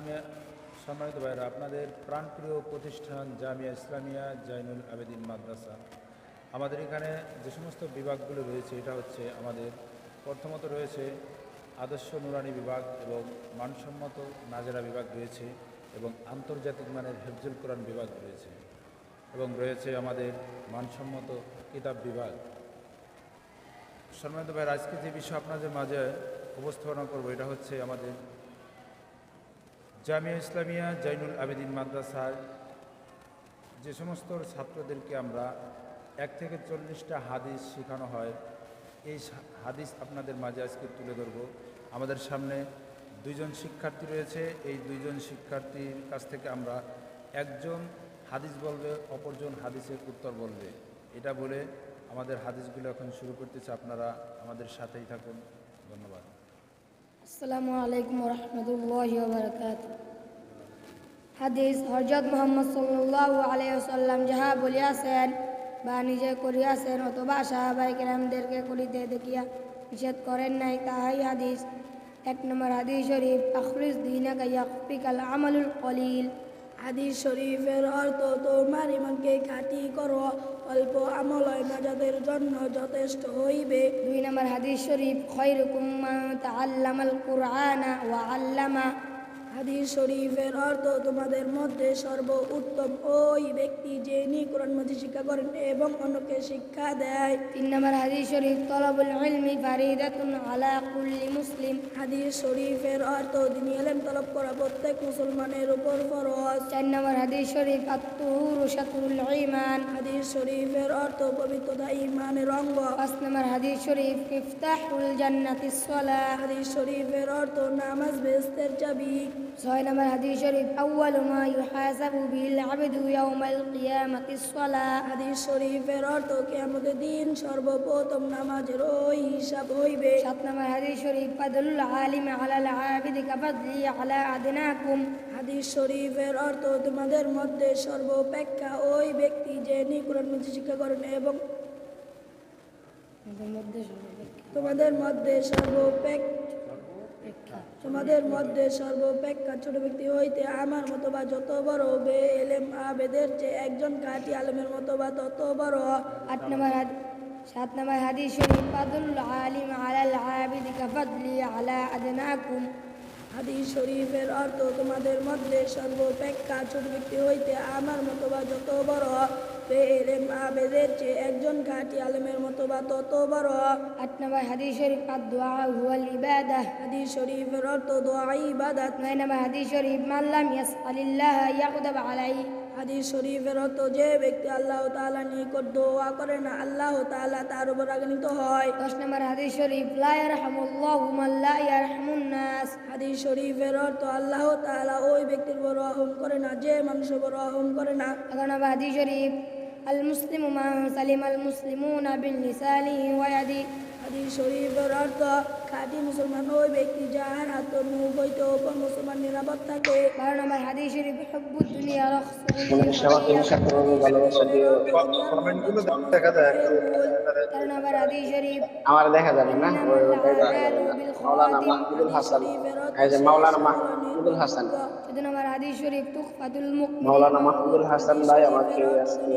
আমি সম্মানিত ভাইরা আপনাদের প্রাণপ্রিয় প্রতিষ্ঠান জামিয়া ইসলামিয়া জাইনুল আবেদিন মাদ্রাসা। আমাদের এখানে যে সমস্ত বিভাগগুলো রয়েছে, এটা হচ্ছে আমাদের প্রথমত রয়েছে আদর্শ নুরানি বিভাগ এবং মানসম্মত নাজেরা বিভাগ রয়েছে এবং আন্তর্জাতিক মানের হেফজুল কোরআন বিভাগ রয়েছে এবং রয়েছে আমাদের মানসম্মত কিতাব বিভাগ। সম্মানিত ভাইয়ের, আজকে যে বিষয় আপনাদের মাঝে উপস্থাপনা করব, এটা হচ্ছে আমাদের জামিয়া ইসলামিয়া জাইনুল আবেদিন মাদ্রাসার যে সমস্ত ছাত্রদেরকে আমরা এক থেকে চল্লিশটা হাদিস শেখানো হয়, এই হাদিস আপনাদের মাঝে আজকে তুলে ধরব। আমাদের সামনে দুইজন শিক্ষার্থী রয়েছে, এই দুইজন শিক্ষার্থীর কাছ থেকে আমরা একজন হাদিস বলবে, অপরজন হাদিসের উত্তর বলবে। এটা বলে আমাদের হাদিসগুলো এখন শুরু করতেছে, আপনারা আমাদের সাথেই থাকুন। ধন্যবাদ। আসসালামু আলাইকুম রহমতুল্লাহ বরকাত হাদিস হজরত মোহাম্মদ সাল্লাহ আলাইসাল্লাম যাহা বলিয়াছেন বা নিজে করিয়াছেন অথবা সাহাবাই কেরামদেরকে করিতে দেখিয়া নিষেধ করেন নাই, তাহাই হাদিস। এক নম্বর হাদিস শরীফ, আখরিস দিনা কাইয়া কাল আমালুল কলিল। হাদিস শরীফের অর্থ তোমার ইমানকে খাঁটি করো, অল্প আমলয় নাজাদের জন্য যথেষ্ট হইবে। দুই নম্বর হাদিস শরীফ খয়রুকুম্মা তা আল্লামাল কুরআনা ওয়া আল্লামা। হাদিস শরীফের অর্থ তোমাদের মধ্যে সর্ব উত্তম ওই ব্যক্তি যিনি কোরআন মধ্যে শিক্ষা করেন এবং অন্যকে শিক্ষা দেয়। তিন নম্বর হাদিস শরীফ তলবুল ইলমি ফারিদাতুন আলা কুল্লি মুসলিম। হাদিস শরীফের অর্থ দিনী এলেম তলব করা প্রত্যেক মুসলমানের উপর ফরজ। চার নম্বর হাদিস শরীফ আত্মুরু শাতুল হাদিস শরীফের অর্থ পবিত্রতা ইমানের অঙ্গ। পাঁচ নম্বর হাদিস শরীফ ইফতাহুল জান্নাতিস সালাহ হাদিস শরীফের অর্থ নামাজ বেস্তের চাবি। ছয় নম্বর হাদিস শরীফ আউয়ালু মা ইউহাসাবু বিল আবদু ইয়াউমাল কিয়ামাতিস সালাহ হাদিস শরীফের অর্থ কেয়ামতের দিন সর্বপ্রথম নামাজের ওই হিসাব হইবে সাত নম্বর হাদিস শরীফ ফাদলুল আলিম আলাল আবিদি কাফাদলি আলা আদনাকুম হাদিস শরীফের অর্থ তোমাদের মধ্যে সর্বাপেক্ষা ওই ব্যক্তি যে মধ্যে শিক্ষা করেন এবং তোমাদের মধ্যে সর্বাপেক্ষা তোমাদের মধ্যে সর্বাপেক্ষা ছোট ব্যক্তি হইতে আমার মতো বা যত বড় বে এলেম আবেদের চেয়ে একজন কাটি আলমের মতো বা তত বড়। আট নম্বর সাত নম্বর হাদিস শরীফ ফাদলুল আলিম আলাল আবিদি কাফাদলি আলা আদনাকুম। হাদিস শরীফের অর্থ তোমাদের মধ্যে সর্বাপেক্ষা ছোট ব্যক্তি হইতে আমার মতো বা যত বড়। বে এলেম আবেদের চেয়ে একজন কাটি আলেমের মতো বা তত বড়। আট নম্বর হাদিস শরীফ আদ-দুআ হুয়াল ইবাদাহ। হাদিস শরীফের অর্থ দোয়া ইবাদত। নয় নম্বর হাদিস শরীফ মাল্লাম ইয়াসআলিল্লাহ ইয়াকুদাব আলাইহি হাদিস শরীফের অর্থ যে ব্যক্তি আল্লাহ তাআলা নিকট দোয়া করে না আল্লাহ তাআলা তার উপর রাগান্বিত হয়। দশ নম্বর হাদিস শরীফ লা ইয়ারহামুল্লাহু মান লা ইয়ারহামুন নাস। হাদিস শরীফের অর্থ আল্লাহ তাআলা ওই ব্যক্তির উপর রহম করে না যে মানুষের উপর রহম করে না। এগারো নম্বর হাদিস শরীফ আল মুসলিমু মান সালিম আল মুসলিমুনা হাদিস শরীফের অর্থ খাঁটি মুসলমান ওই ব্যক্তি যাহার হাত মুখ হইতে ওপর মুসলমান নিরাপদ থাকে। বারো নম্বর হাদিস শরীফ হুব্বুদ দুনিয়া আমার দেখা যাবে না? মাওলানা মাহমুদুল হাসান। মাওলানা মাহমুদুল হাসান। মাওলানা মাহমুদুল হাসান ভাই আমাকে আজকে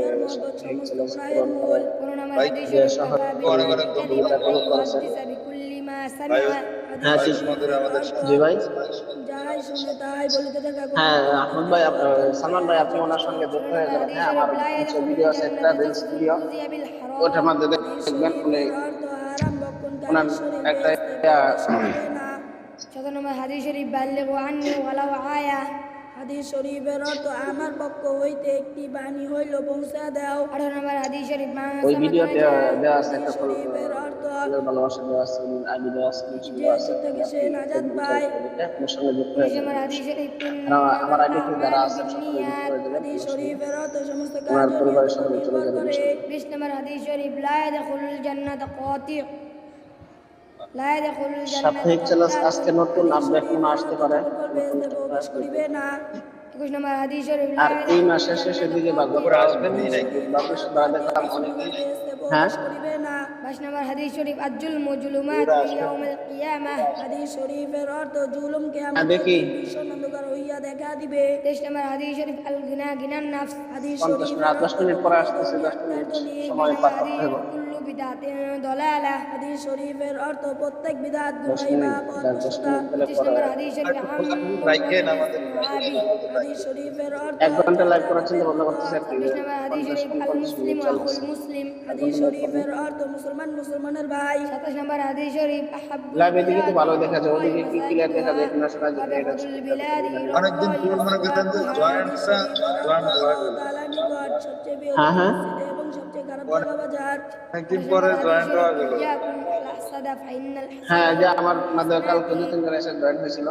হ্যাঁ জি ভাই হ্যাঁ আহমদ ভাই সালমান ভাই আপনি ওনার সঙ্গে যুক্ত হয়ে যাবেন হ্যাঁ আমার কিছু একটা হাদিস শরীফের অর্থ আমার পক্ষ হইতে একটি বাণী হইল পৌঁছা দাও। আঠারো নম্বর হাদিস শরীফ ওই ভিডিওতে দেওয়া আছে একটা শরীফের অর্থ ভালোবাসা দেওয়া আছে আইডি দেওয়া আছে যে থেকে সে নাজাত পায়। আপনার সঙ্গে যুক্ত হয়ে যাবেন। হাদিস শরীফ আমার আইডি যারা আছে হাদিস শরীফের অর্থ সমস্ত কাজ পরিবারের সঙ্গে চলে করে। বিশ নম্বর হাদিস শরীফ লা ইয়াদখুলুল জান্নাতা কাতি' সাপ্তাহিক চ্যালেঞ্জ আজকে নতুন আপডেট মনে আসতে পারে? শরীফ আর এই মাসের শেষের দিকে আসবেন হ্যাঁ? বাইশ নম্বর হাদিস শরীফ মজুলুমাত ইয়াউমুল কিয়ামাহ হাদিস শরীফের অর্থ জুলুমকে হ্যাঁ, দেখি। অন্ধকার হইয়া দেখা দিবে। তেইশ নম্বর হাদিস শরীফ আল গিনা গিনান নাফস। হাদিস মিনিট পরে আসতেছে দশ মিনিট সময় পার করতে হবে। কুল্লু বিদাতিন দলালা হাদিস শরীফের অর্থ প্রত্যেক বিদাত দশ বা মিনিট পথ দশ ভ্রষ্টতা। মিনিট পেলে পঁচিশ পরে নম্বর হাদিস শরীফ হাদিস শরীফের অর্থ এক ঘণ্টা লাইভ করার চিন্তা ভাবনা করতেছে আর নম্বর হাদিস শরীফ আল মুসলিম আখুল মুসলিম হাদিস শরীফের অর্থ মুসলমান মুসলমানের ভাই সাতাশ নম্বর হাদিস শরীফ লাইভ এদিকে তো ভালো দেখা যায় ওদিকে কি ক্লিয়ার দেখা যায় কিনা সেটা ওয়া বিহুদুল অনেকদিন পূর্ণ মনে করতেন যে জয়েন্টটা জয়েন্ট সবচেয়ে হ্যাঁ, হ্যাঁ। সবচেয়ে খারাপ জায়গা বাজার একদিন পরে জয়েন্ট হওয়া গেল। হ্যাঁ যে আমার কালকে নতুন করে এসে জয়েন হয়েছিল।